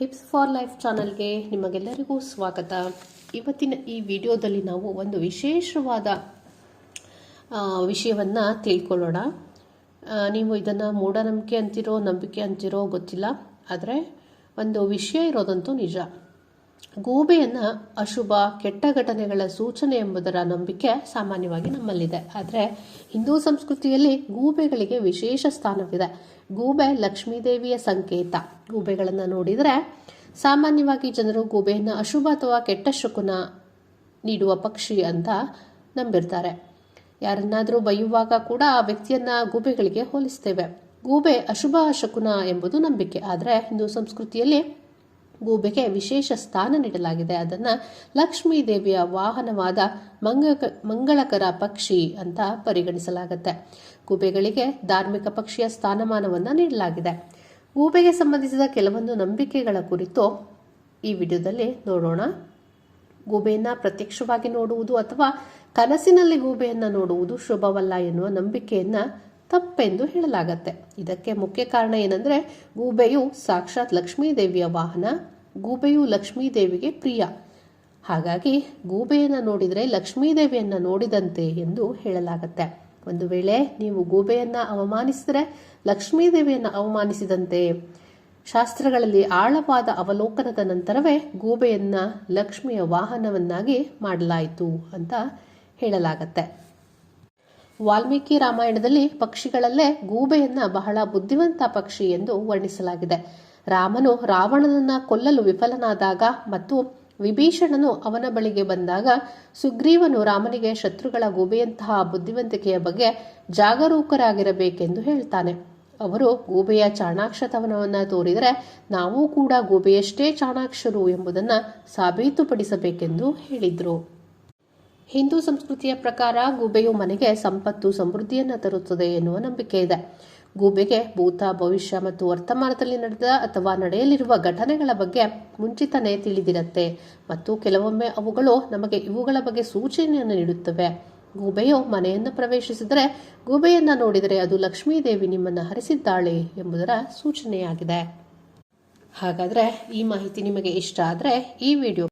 Tips for life ಚಾನಲ್ಗೆ ನಿಮಗೆಲ್ಲರಿಗೂ ಸ್ವಾಗತ. ಇವತ್ತಿನ ಈ ವಿಡಿಯೋದಲ್ಲಿ ನಾವು ಒಂದು ವಿಶೇಷವಾದ ವಿಷಯವನ್ನು ತಿಳ್ಕೊಳ್ಳೋಣ. ನೀವು ಇದನ್ನು ಮೂಢನಂಬಿಕೆ ಅಂತಿರೋ ನಂಬಿಕೆ ಅಂತಿರೋ ಗೊತ್ತಿಲ್ಲ, ಆದರೆ ಒಂದು ವಿಷಯ ಇರೋದಂತೂ ನಿಜ. ಗೂಬೆಯನ್ನು ಅಶುಭ, ಕೆಟ್ಟ ಘಟನೆಗಳ ಸೂಚನೆ ಎಂಬುದರ ನಂಬಿಕೆ ಸಾಮಾನ್ಯವಾಗಿ ನಮ್ಮಲ್ಲಿದೆ. ಆದರೆ ಹಿಂದೂ ಸಂಸ್ಕೃತಿಯಲ್ಲಿ ಗೂಬೆಗಳಿಗೆ ವಿಶೇಷ ಸ್ಥಾನವಿದೆ. ಗೂಬೆ ಲಕ್ಷ್ಮೀದೇವಿಯ ಸಂಕೇತ. ಗೂಬೆಗಳನ್ನು ನೋಡಿದರೆ ಸಾಮಾನ್ಯವಾಗಿ ಜನರು ಗೂಬೆಯನ್ನು ಅಶುಭ ಅಥವಾ ಕೆಟ್ಟ ಶಕುನ ನೀಡುವ ಪಕ್ಷಿ ಅಂತ ನಂಬಿರ್ತಾರೆ. ಯಾರನ್ನಾದರೂ ಬೈಯುವಾಗ ಕೂಡ ಆ ವ್ಯಕ್ತಿಯನ್ನ ಗೂಬೆಗಳಿಗೆ ಹೋಲಿಸ್ತೇವೆ. ಗೂಬೆ ಅಶುಭ, ಶಕುನ ಎಂಬುದು ನಂಬಿಕೆ. ಆದರೆ ಹಿಂದೂ ಸಂಸ್ಕೃತಿಯಲ್ಲಿ ಗೂಬೆಗೆ ವಿಶೇಷ ಸ್ಥಾನ ನೀಡಲಾಗಿದೆ. ಅದನ್ನು ಲಕ್ಷ್ಮೀ ದೇವಿಯ ವಾಹನವಾದ ಮಂಗ ಮಂಗಳಕರ ಪಕ್ಷಿ ಅಂತ ಪರಿಗಣಿಸಲಾಗುತ್ತೆ. ಗೂಬೆಗಳಿಗೆ ಧಾರ್ಮಿಕ ಪಕ್ಷಿಯ ಸ್ಥಾನಮಾನವನ್ನು ನೀಡಲಾಗಿದೆ. ಗೂಬೆಗೆ ಸಂಬಂಧಿಸಿದ ಕೆಲವೊಂದು ನಂಬಿಕೆಗಳ ಕುರಿತು ಈ ವಿಡಿಯೋದಲ್ಲಿ ನೋಡೋಣ. ಗೂಬೆಯನ್ನ ಪ್ರತ್ಯಕ್ಷವಾಗಿ ನೋಡುವುದು ಅಥವಾ ಕನಸಿನಲ್ಲಿ ಗೂಬೆಯನ್ನ ನೋಡುವುದು ಶುಭವಲ್ಲ ಎನ್ನುವ ನಂಬಿಕೆಯನ್ನ ತಪ್ಪೆಂದು ಹೇಳಲಾಗತ್ತೆ. ಇದಕ್ಕೆ ಮುಖ್ಯ ಕಾರಣ ಏನಂದ್ರೆ, ಗೂಬೆಯು ಸಾಕ್ಷಾತ್ ಲಕ್ಷ್ಮೀ ದೇವಿಯ ವಾಹನ, ಗೂಬೆಯು ಲಕ್ಷ್ಮೀದೇವಿಗೆ ಪ್ರಿಯ. ಹಾಗಾಗಿ ಗೂಬೆಯನ್ನು ನೋಡಿದರೆ ಲಕ್ಷ್ಮೀದೇವಿಯನ್ನು ನೋಡಿದಂತೆ ಎಂದು ಹೇಳಲಾಗತ್ತೆ. ಒಂದು ವೇಳೆ ನೀವು ಗೂಬೆಯನ್ನು ಅವಮಾನಿಸಿದರೆ, ಲಕ್ಷ್ಮೀದೇವಿಯನ್ನು ಅವಮಾನಿಸಿದಂತೆ ಶಾಸ್ತ್ರಗಳಲ್ಲಿ ಆಳವಾದ ಅವಲೋಕನದ ನಂತರವೇ ಗೂಬೆಯನ್ನು ಲಕ್ಷ್ಮಿಯ ವಾಹನವನ್ನಾಗಿ ಮಾಡಲಾಯಿತು ಅಂತ ಹೇಳಲಾಗತ್ತೆ. ವಾಲ್ಮೀಕಿ ರಾಮಾಯಣದಲ್ಲಿ ಪಕ್ಷಿಗಳಲ್ಲೇ ಗೂಬೆಯನ್ನ ಬಹಳ ಬುದ್ಧಿವಂತ ಪಕ್ಷಿ ಎಂದು ವರ್ಣಿಸಲಾಗಿದೆ. ರಾಮನು ರಾವಣನನ್ನ ಕೊಲ್ಲಲು ವಿಫಲನಾದಾಗ ಮತ್ತು ವಿಭೀಷಣನು ಅವನ ಬಳಿಗೆ ಬಂದಾಗ ಸುಗ್ರೀವನು ರಾಮನಿಗೆ ಶತ್ರುಗಳ ಗೂಬೆಯಂತಹ ಬುದ್ಧಿವಂತಿಕೆಯ ಬಗ್ಗೆ ಜಾಗರೂಕರಾಗಿರಬೇಕೆಂದು ಹೇಳ್ತಾನೆ. ಅವರು ಗೂಬೆಯ ಚಾಣಾಕ್ಷತನವನ್ನ ತೋರಿದರೆ ನಾವು ಕೂಡ ಗೂಬೆಯಷ್ಟೇ ಚಾಣಾಕ್ಷರು ಎಂಬುದನ್ನು ಸಾಬೀತುಪಡಿಸಬೇಕೆಂದು ಹೇಳಿದ್ರು. ಹಿಂದೂ ಸಂಸ್ಕೃತಿಯ ಪ್ರಕಾರ ಗೂಬೆಯು ಮನೆಗೆ ಸಂಪತ್ತು, ಸಮೃದ್ಧಿಯನ್ನು ತರುತ್ತದೆ ಎನ್ನುವ ನಂಬಿಕೆ ಇದೆ. ಗೂಬೆಗೆ ಭೂತ, ಭವಿಷ್ಯ ಮತ್ತು ವರ್ತಮಾನದಲ್ಲಿ ನಡೆದ ಅಥವಾ ನಡೆಯಲಿರುವ ಘಟನೆಗಳ ಬಗ್ಗೆ ಮುಂಚಿತನೇ ತಿಳಿದಿರುತ್ತೆ ಮತ್ತು ಕೆಲವೊಮ್ಮೆ ಅವುಗಳು ನಮಗೆ ಇವುಗಳ ಬಗ್ಗೆ ಸೂಚನೆಯನ್ನು ನೀಡುತ್ತವೆ. ಗೂಬೆಯು ಮನೆಯನ್ನು ಪ್ರವೇಶಿಸಿದರೆ ಗೂಬೆಯನ್ನು ನೋಡಿದರೆ ಅದು ಲಕ್ಷ್ಮೀದೇವಿ ನಿಮ್ಮನ್ನು ಹರಿಸಿದ್ದಾಳೆ ಎಂಬುದರ ಸೂಚನೆಯಾಗಿದೆ. ಹಾಗಾದ್ರೆ ಈ ಮಾಹಿತಿ ನಿಮಗೆ ಇಷ್ಟ ಆದರೆ ಈ ವಿಡಿಯೋ